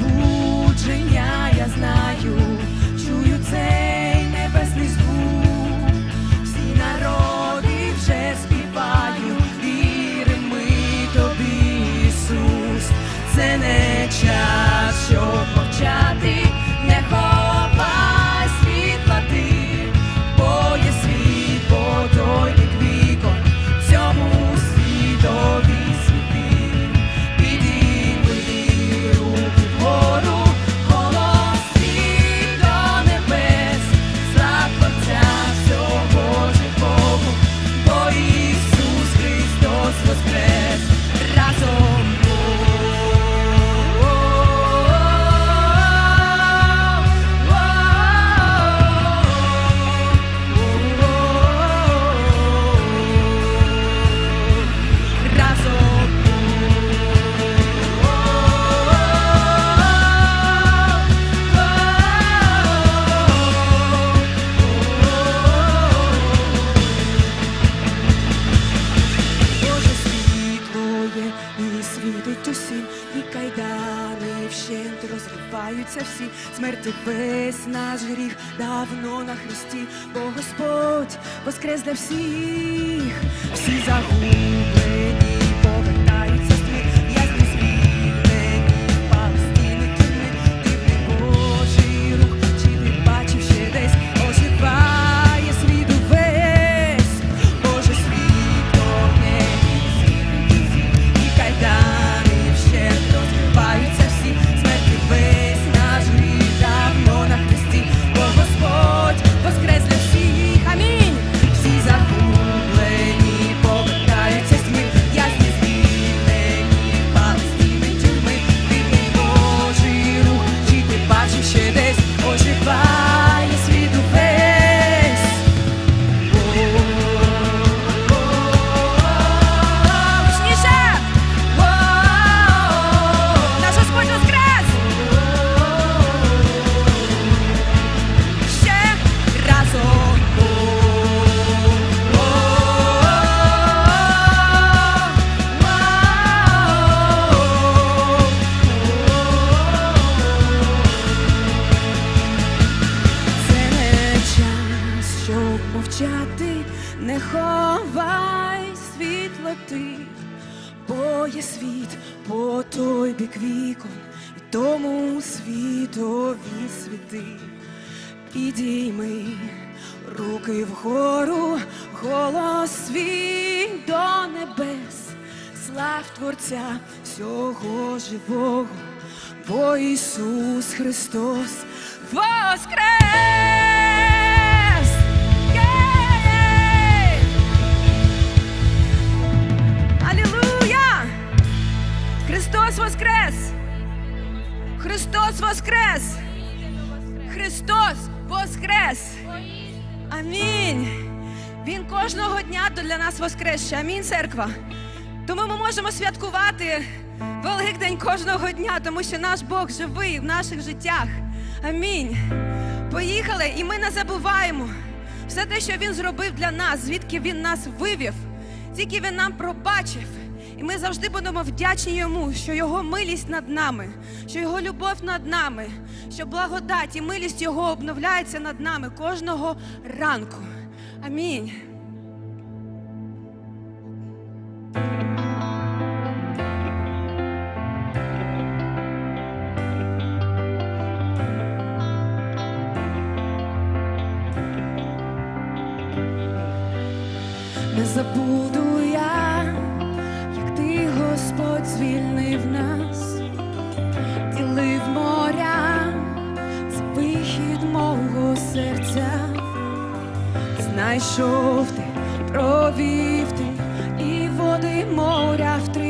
пробудження, я знаю, чую цей небесний звук. Всі народи вже співають, віримо ми тобі, Ісус. Це не час, щоб мовчати, наш гріх давно на хресті, бо Господь воскрес для всіх, всі ти, бо є світ по той бік вікон, і тому світові світи. Підійми руки вгору, голос свій до небес, слав Творця всього живого, бо Ісус Христос воскрес! Христос воскрес! Христос воскрес! Амінь! Він кожного дня для нас воскрес. Амінь, церква. Тому ми можемо святкувати Великдень кожного дня, тому що наш Бог живий в наших життях. Амінь. Поїхали, і ми не забуваємо все те, що Він зробив для нас, звідки Він нас вивів, тільки Він нам пробачив. І ми завжди будемо вдячні йому, що його милість над нами, що його любов над нами, що благодать і милість його обновляється над нами кожного ранку. Амінь. Не забуду звільнив нас, ділив моря, це вихід мого серця, знайшов ти, провів ти, і води моря втримав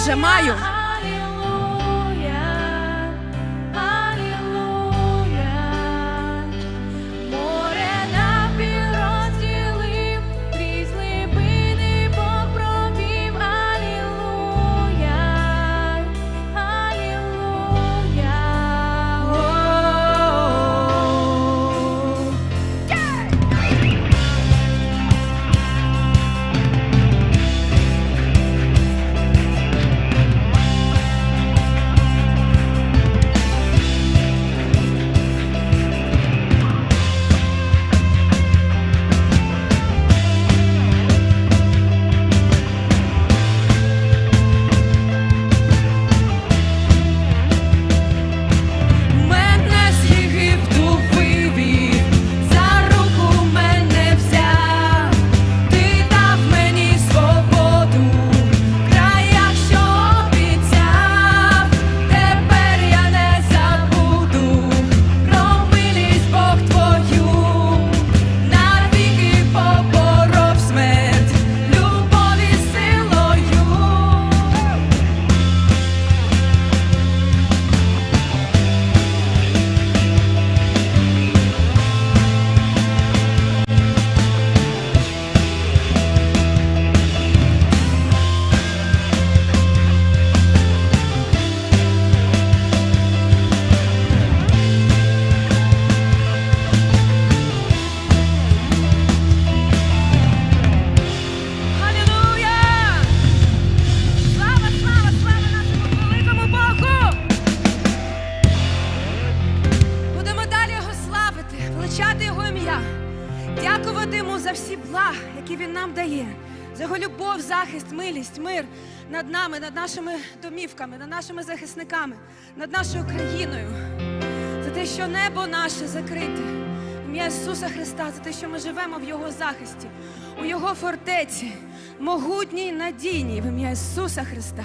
вже маю. милість, мир над нами, над нашими домівками, над нашими захисниками, над нашою країною, за те, що небо наше закрите, ім'я Ісуса Христа, за те, що ми живемо в Його захисті, у Його фортеці, могутній надійній в ім'я Ісуса Христа.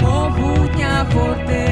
Могутня фортеця,